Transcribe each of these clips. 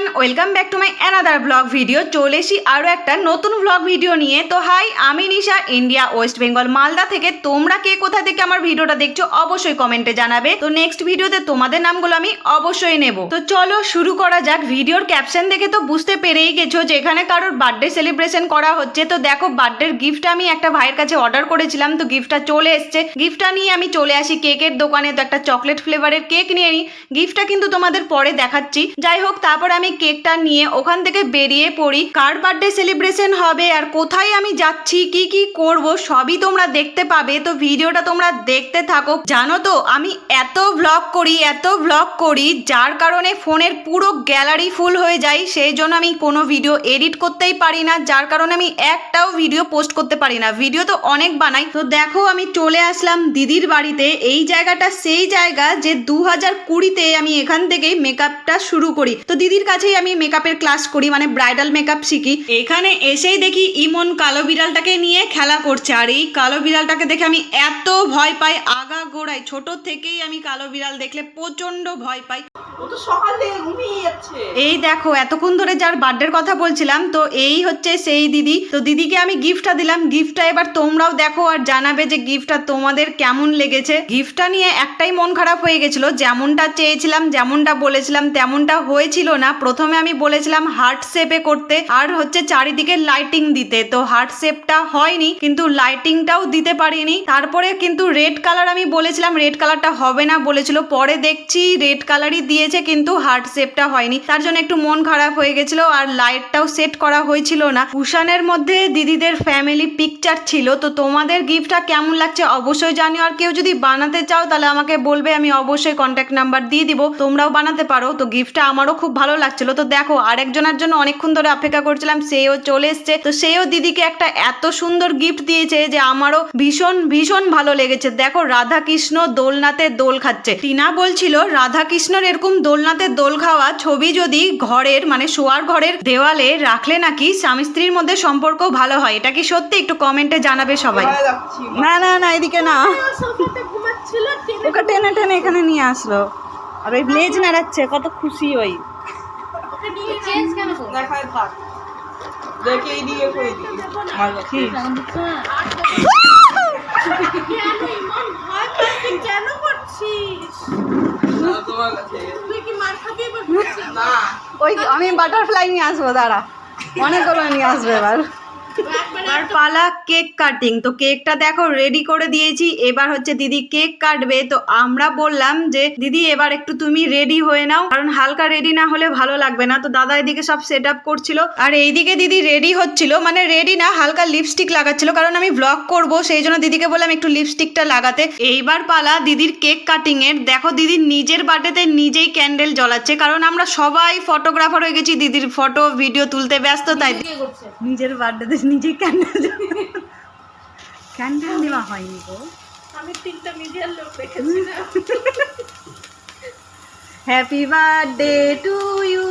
Everyone welcome back to my another vlog video চলে এসি আরও একটা নতুন ব্লগ ভিডিও নিয়ে। তো হাই আমি Nisha India West Bengal Malda থেকে। তোমরা কে কোথা থেকে আমার ভিডিওটা দেখছ অবশ্যই কমেন্টে জানাবে। তো নেক্সট ভিডিওতে তোমাদের নামগুলো আমি অবশ্যই নেব। তো চলো শুরু করা যাক। ভিডিওর ক্যাপশন দেখে তো বুঝতে পেরেই গেছো যে এখানে কারোর বার্থডে সেলিব্রেশন করা হচ্ছে। তো দেখো বার্থডের গিফট আমি একটা ভাইয়ের কাছে অর্ডার করেছিলাম। তো গিফটটা চলে এসছে। গিফটটা নিয়ে আমি চলে আসি কেকের দোকানে। তো একটা চকলেট ফ্লেভারের কেক নিয়ে নিই গিফটটা কিন্তু তোমাদের পরে দেখাচ্ছি। যাই হোক, তারপর আমি কেকটা নিয়ে ওখান থেকে বেরিয়ে পড়ি। কার বার্থডে সেলিব্রেশন হবে আর কোথায় আমি যাচ্ছি, কি কি করব, সবই তোমরা দেখতে পাবে। তো ভিডিওটা তোমরা দেখতে থাকো। জানো তো, আমি এত ব্লগ করি, এত ব্লগ করি, যার কারণে ফোনের পুরো গ্যালারি ফুল হয়ে যায়। সেই জন্য আমি কোনো ভিডিও এডিট করতেই পারি না, যার কারণে আমি একটাও ভিডিও পোস্ট করতে পারি না। ভিডিও তো অনেক বানাই। তো দেখো, আমি চলে আসলাম দিদির বাড়িতে। এই জায়গাটা সেই জায়গা যে দু হাজার কুড়িতে আমি এখান থেকেই মেকআপটা শুরু করি। তো দিদির কাছেই আমি মেকআপের ক্লাস করি মানে ব্রাইডাল মেকআপ শিখি। এখানে এসেই দেখি ইমন কালো বিড়ালটাকে নিয়ে খেলা করছে আর এই কালো বিড়ালটাকে দেখে আমি এত ভয় পাই আগা গোড়ায়। ছোট থেকেই আমি কালো বিড়াল দেখলে প্রচণ্ড ভয় পাই। তো সকাল ঘুমিয়ে যাচ্ছে। এই দেখো এতক্ষণ ধরে যার বার্থডের কথা বলছিলাম তো এই হচ্ছে সেই দিদি। তো দিদিকে আমি গিফটটা দিলাম। গিফটটা এবার তোমরাও দেখো আর জানাবে যে গিফটটা তোমাদের কেমন লেগেছে। গিফটটা নিয়ে একটাই মন খারাপ হয়ে গেছিল যেমনটা চেয়েছিলাম যেমনটা বলেছিলাম তেমনটা হয়েছিল না প্রথমে আমি বলেছিলাম হার্ট শেপে করতে, আর হচ্ছে চারিদিকে লাইটিং দিতে। তো হার্ট শেপটা হয়নি, কিন্তু লাইটিংটাও দিতে পারিনি। তারপরে কিন্তু রেড কালার আমি বলেছিলাম রেড কালারটা হবে না বলেছিল। পরে দেখছি রেড কালারই দিয়েছে, কিন্তু হার্ট শেপটা হয়নি। তার জন্য একটু মন খারাপ হয়ে গেছিল, আর লাইটটাও সেট করা হয়েছিল না। কুশানের মধ্যে দিদিদের ফ্যামিলি পিকচার ছিল, তো তোমাদের গিফটটা কেমন লাগছে অবশ্যই জানিও। আর কেউ যদি বানাতে চাও, তাহলে আমাকে বলবে, আমি অবশ্যই কন্ট্যাক্ট নাম্বার দিয়ে দিব। তোমরাও বানাতে পারো, তো গিফটটা আমারও খুব ভালো লাগছিল। তো দেখো আরেকজনের জন্য অনেকক্ষণ ধরে অপেক্ষা করছিলাম সেও চলে এসছে। তো সেও দিদিকে একটা এত সুন্দর গিফট দিয়েছে যে আমারও ভীষণ ভীষণ ভালো লেগেছে। দেখো রাধা কৃষ্ণ দোলনাতে দোল খাচ্ছে। টিনা বলছিল রাধা কৃষ্ণর এরকম দোলনাতে দোল খাওয়া ছবি যদি ঘরের মানে শোয়ার ঘরের দেওয়ালে রাখলে নাকি স্বামী স্ত্রীর মধ্যে সম্পর্ক ভালো হয়? এটা কি সত্যি? একটু কমেন্টে জানাবে সবাই। না না না এদিকে না। টেনে ওকে টেনে টেনে এখানে নিয়ে আসলো। আর ওই লেজ নাড়াচ্ছে কত খুশি ওই। চেঞ্জ কেন দেখাই থাক। দেখে এই দিয়ে করে দিই ভালো। ঠিক কেন ইমন ভয় পাচ্ছিস কেন করছিস? তোমার কাছে। তুই কি মার খাবি এবার না। ওই আমি বাটারফ্লাই নিয়ে আসব দাঁড়া। অনেকগুলো নিয়ে আসবে এবার। আর পালা কেক কাটিং। তো কেকটা দেখো রেডি করে দিয়েছি। এবার হচ্ছে দিদি কেক কাটবে। তো আমরা বললাম যে, দিদি, এবার একটু তুমি রেডি হয়ে নাও। কারণ হালকা রেডি না হলে ভালো লাগবে না। তো দাদা এদিকে সব সেট আপ করছিল। আর এইদিকে দিদি রেডি হচ্ছিল। মানে রেডি না, হালকা লিপস্টিক লাগাচ্ছিল। কারণ আমি ব্লগ করব, সেই জন্য দিদিকে বললাম একটু লিপস্টিকটা লাগাতে। এইবার পালা দিদির কেক কাটিং এর দেখো দিদি নিজের বার্থডেতে নিজেই ক্যান্ডেল জ্বলাচ্ছে। কারণ আমরা সবাই ফটোগ্রাফার হয়ে গেছি দিদির ফটো ভিডিও তুলতে ব্যস্ত, তাই নিজের বার্থডেতে নিজেই ক্যান্ডেল ক্যান্ডেল দেওয়া হয়নি গো। আমি তিনটা মিডিয়ার লোক রেখেছি না happy birthday to you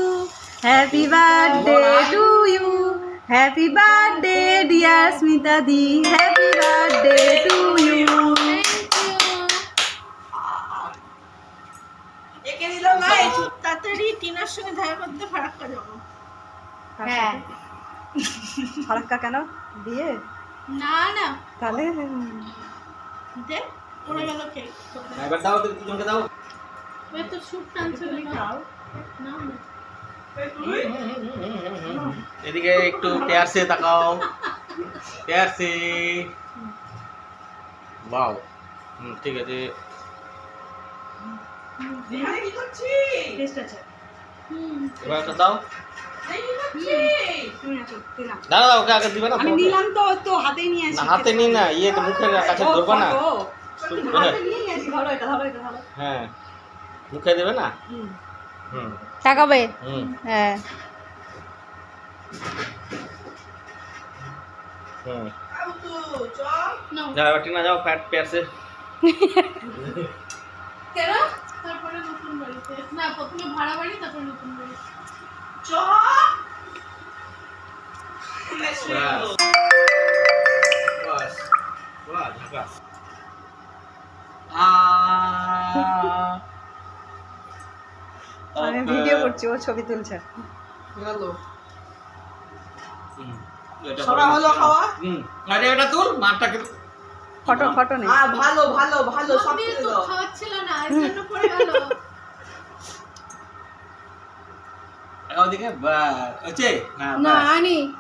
happy birthday to you happy birthday dear Smita di happy birthday to you তাড়াতাড়ি টিনার সঙ্গে দেখা করতে ফারাক্কা যাব। হ্যাঁ। ফারাক্কা কেন? দিয়ে? না না। তাহলে দে পড়ে গেল কেক এবার দাও তুমি দুজনকে দাও। ওই তো স্যুপ টানছে খাও। না এদিকে একটু পেয়ারসে তাকাও। পেয়ারসে। বাও হুম ঠিক আছে। কি করছিস? টেস্ট আছে। হুম এবার একটা দাও। দাঁড়া ওকে আগে দিবে না আমি নিলাম তো তো হাতেই নিয়ে আসি। হাতে নিয়ে না ইয়ে তো মুখের কাছে ও, না। হাতে হ্যাঁ মুখে দেবে না? হুম। হুম। তাকাবে? হ্যাঁ। হুম। যাও এবার টিনা যাও প্যাট পেয়ারসে কেন? তারপরে নতুন বাড়িতে। না প্রথমে ভাড়া বাড়ি তারপরে নতুন বাড়ি। আমি ভিডিও করছি ও ছবি তুলছে। সবাই করে হলো দিচ্ছি। খাওয়া? হুম আরে এটা তোর? মারটাকে ফটো ফটো নেই হ্যাঁ ভালো ভালো ভালো সব। খাওয়াচ্ছিল না এর পড়ে গেল। ওদিকে বা হচ্ছে হ্যাঁ না ব্যাস। আনি হয়ে গেল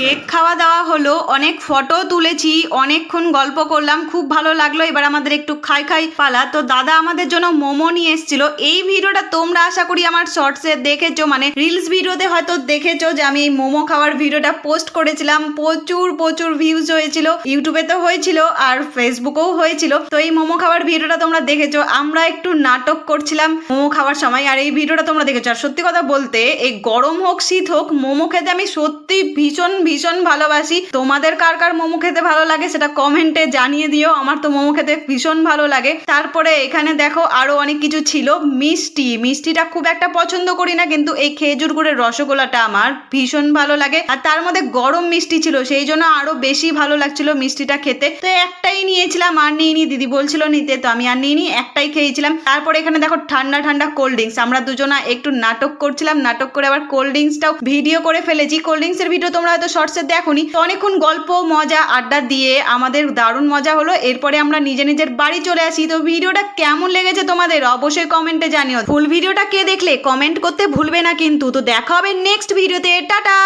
কেক খাওয়া দাওয়া হলো অনেক ফটো তুলেছি অনেকক্ষণ গল্প করলাম খুব ভালো লাগল এবার আমাদের একটু খাই খাই পালা। তো দাদা আমাদের জন্য মোমো নিয়ে এসেছিল। এই ভিডিওটা তোমরা আশা করি আমার শর্টসে দেখেছ মানে রিলস ভিডিওতে হয়তো দেখেছ যে আমি এই মোমো খাওয়ার ভিডিওটা পোস্ট করেছিলাম। প্রচুর প্রচুর ভিউজ হয়েছিল। ইউটিউবে তো হয়েছিল আর ফেসবুকেও হয়েছিল। তো এই মোমো খাওয়ার ভিডিওটা তোমরা দেখেছ। আমরা একটু নাটক করছিলাম মোমো খাওয়ার সময় আর এই ভিডিওটা তোমরা দেখেছ। আর সত্যি কথা বলতে এই গরম হোক শীত হোক মোমো খেতে আমি সত্যি ভীষণ ভীষণ ভালোবাসি। তোমাদের কার কার মোমো খেতে ভালো লাগে সেটা কমেন্টে জানিয়ে দিও। আমার তো মোমো খেতে ভীষণ ভালো লাগে। তারপরে এখানে দেখো আরও অনেক কিছু ছিল। মিষ্টি। মিষ্টিটা খুব একটা পছন্দ করি না, কিন্তু এই খেজুর গুড়ের রসগোল্লাটা আমার ভীষণ ভালো লাগে। আর তার মধ্যে গরম মিষ্টি ছিল, সেই জন্য আরও বেশি ভালো লাগছিল মিষ্টিটা খেতে। তো একটাই নিয়েছিলাম, আর নিইনি দিদি বলছিল নিতে, তো আমি আর নিইনি, একটাই খেয়েছিলাম। তারপরে এখানে দেখো ঠান্ডা ঠান্ডা কোল্ড ড্রিঙ্কস আমরা দুজনা একটু নাটক করছিলাম, নাটক করে আবার কোল্ড ড্রিঙ্কসটাও ভিডিও করে ফেলেছি। কোল্ড ড্রিঙ্কসের ভিডিও তোমরা হয়তো শর্টসে দেখোনি। তো অনেকক্ষণ গল্প, মজা, আড্ডা দিয়ে আমাদের দারুণ মজা হলো। এরপরে আমরা নিজে নিজের বাড়ি চলে আসি। তো ভিডিওটা কেমন লেগেছে তোমাদের অবশ্যই কমেন্টে জানিও। ফুল ভিডিওটা কে দেখলে কমেন্ট করতে ভুলবে না কিন্তু। তো দেখা হবে নেক্সট ভিডিওতে টাটা!